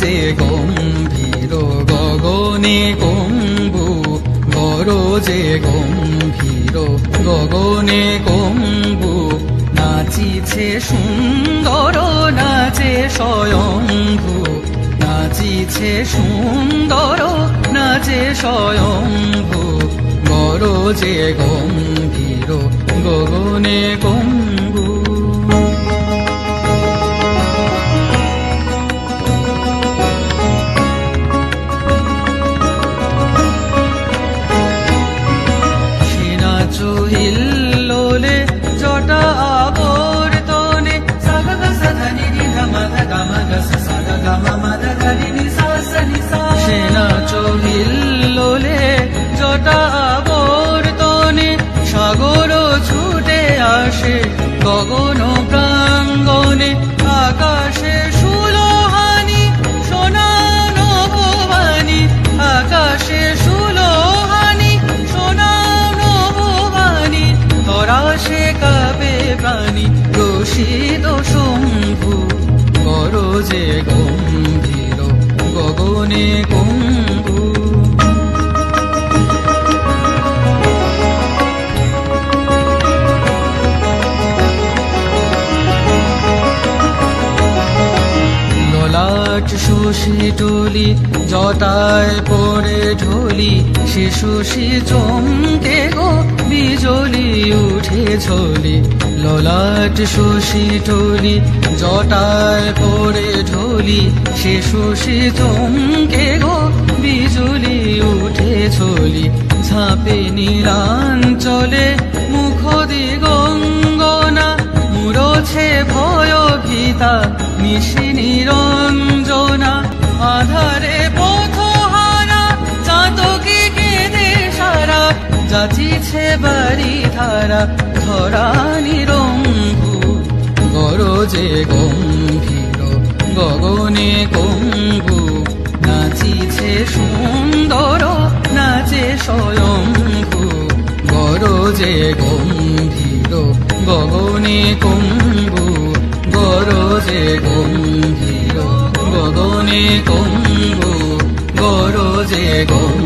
যে গগনে গম্বু যে গম্ভীর গগনে নাচিছে সুন্দর নাচে স্বয়ংভু নাচিছে সুন্দর নাচে স্বয়ংভু যে গম্ভীর গগনে কম্বু কাটা ললাট শশী টলি, জটায় পরে ঢলি, সে শশী চমকে গো, বিজলি উঠে ঝলি। ললাট শশী টলি, জটায় পরে ঢলি, সে শশী চমকে গো, বিজলি উঠে ঝলি। ঝাঁপে নীলাঞ্চলে মুখ দিগঙ্গনা মুরছে ভয় ভীতা নিশি নিরঞ্জনা আধারে পথহারা, চাতকি কেঁদে সারা, যাচিছে বাড়ি ধারা ধরা নিরম্ভু গরজে গম্ভীর, গগনে কম্ভু নাচিছে সুন্দর, নাচে স্বয়ম্ভু গরজে গম্ভীর, গগনে কম্বু গরজে গম্ভীর। গগনে কম্বু গরজে গম্ভীর